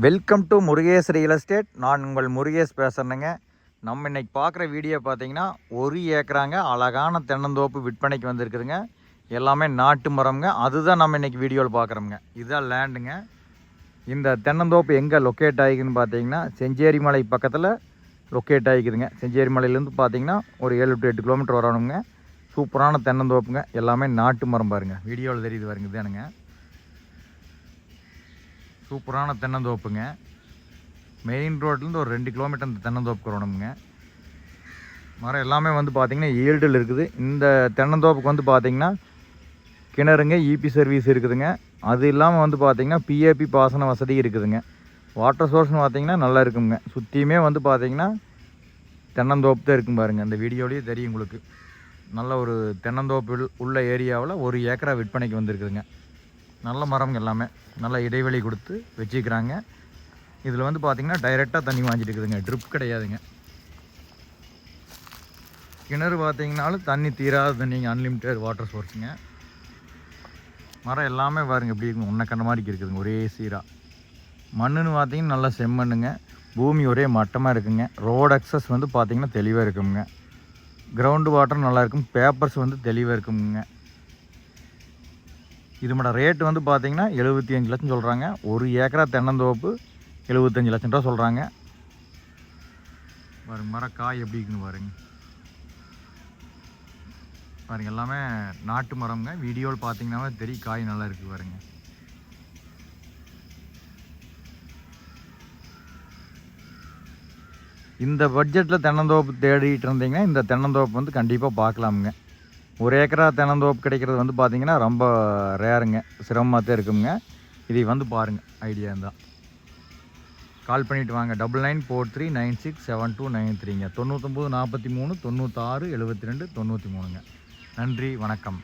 Welcome to Murugesh real estate நான் உங்கள் முருகேஷ் பேசுகிறேங்க நம்ம இன்னைக்கு பார்க்குற வீடியோ பார்த்தீங்கன்னா ஒரு ஏக்கராங்க அழகான தென்னந்தோப்பு விற்பனைக்கு வந்திருக்குதுங்க. எல்லாமே நாட்டு மரம்ங்க. அதுதான் நம்ம இன்னைக்கு வீடியோவில் பார்க்குறோம்ங்க. இதுதான் லேண்டுங்க இந்த தென்னந்தோப்பு எங்கே லொக்கேட் ஆகிக்குதுன்னு பார்த்தீங்கன்னா செஞ்சேரி மலை பக்கத்தில் லொக்கேட் ஆகிக்குதுங்க. செஞ்சேரி மலையிலேருந்து பார்த்தீங்கன்னா ஒரு ஏழு டு எட்டு கிலோமீட்டர் வரணுங்க. சூப்பரான தென்னந்தோப்புங்க. எல்லாமே நாட்டு மரம் பாருங்கள் வீடியோவில் தெரியுது பாருங்க. இதுதானுங்க சூப்பரான தென்னந்தோப்புங்க. மெயின் ரோட்லேருந்து ஒரு ரெண்டு கிலோமீட்டர் இந்த தென்னந்தோப்பு வரணுங்க மரம் எல்லாமே வந்து பார்த்திங்கன்னா ஈல்டில் இருக்குது. இந்த தென்னந்தோப்புக்கு வந்து பார்த்திங்கன்னா கிணறுங்க இபி சர்வீஸ் இருக்குதுங்க. அது இல்லாமல் வந்து பார்த்திங்கன்னா பிஏபி பாசன வசதி இருக்குதுங்க. வாட்டர் சோர்ஸ்னு பார்த்திங்கன்னா நல்லா இருக்குங்க சுற்றியுமே வந்து பார்த்திங்கன்னா தென்னந்தோப்பு தான் இருக்கும் பாருங்கள் அந்த வீடியோலேயே தெரியும் உங்களுக்கு. நல்ல ஒரு தென்னந்தோப்பு உள்ள ஏரியாவில் ஒரு ஏக்கரா விற்பனைக்கு வந்திருக்குதுங்க. நல்ல மரம் எல்லாமே. நல்ல இடைவெளி கொடுத்து வச்சுக்கிறாங்க இதில் வந்து பார்த்திங்கன்னா டைரெக்டாக தண்ணி வாங்கிட்டு இருக்குதுங்க ட்ரிப் கிடையாதுங்க. கிணறு பார்த்தீங்கனாலும் தண்ணி தீராத தண்ணிங்க அன்லிமிட்டெட் வாட்டர் சோர்ஸுங்க மரம் எல்லாமே பாருங்க எப்படி இருக்குங்க. ஒன்றை கண்ட மாதிரி இருக்குதுங்க. ஒரே சீராக மண்ணுன்னு பார்த்தீங்கன்னா நல்லா செம்மண்ணுங்க. பூமி ஒரே மட்டமாக இருக்குங்க. ரோடு அக்சஸ் வந்து பார்த்திங்கன்னா தெளிவாக இருக்குங்க. கிரவுண்டு வாட்டர் நல்லா இருக்கும். பேப்பர்ஸ் வந்து தெளிவாக இருக்குங்க. இதோட ரேட்டு வந்து பார்த்தீங்கன்னா எழுபத்தி அஞ்சு லட்சம் சொல்கிறாங்க ஒரு ஏக்கரா தென்னந்தோப்பு எழுபத்தஞ்சு லட்சம் ரூபா சொல்கிறாங்க பாருங்க மரம் காய் எப்படி இருக்குன்னு பாருங்க. பாருங்க எல்லாமே நாட்டு மரம்ங்க. வீடியோவில் பார்த்தீங்கன்னாவே தெரியும் காய் நல்லா இருக்குது பாருங்க. இந்த பட்ஜெட்டில் தென்னந்தோப்பு தேடிட்டு இருந்தீங்கன்னா இந்த தென்னந்தோப்பு வந்து கண்டிப்பாக பார்க்கலாமுங்க ஒரு ஏக்கரா தென்னந்தோப்பு கிடைக்கிறது வந்து பார்த்தீங்கன்னா ரொம்ப ரேருங்க. சிரமமாக தான் இருக்குங்க. இதை வந்து பாருங்கள் ஐடியா இருந்தால் கால் பண்ணிவிட்டு வாங்க. Double nine four three nine six seven two nine த்ரீங்க. தொண்ணூற்றொம்பது நாற்பத்தி மூணு தொண்ணூற்றாறு எழுபத்தி ரெண்டு தொண்ணூற்றி மூணுங்க. நன்றி வணக்கம்.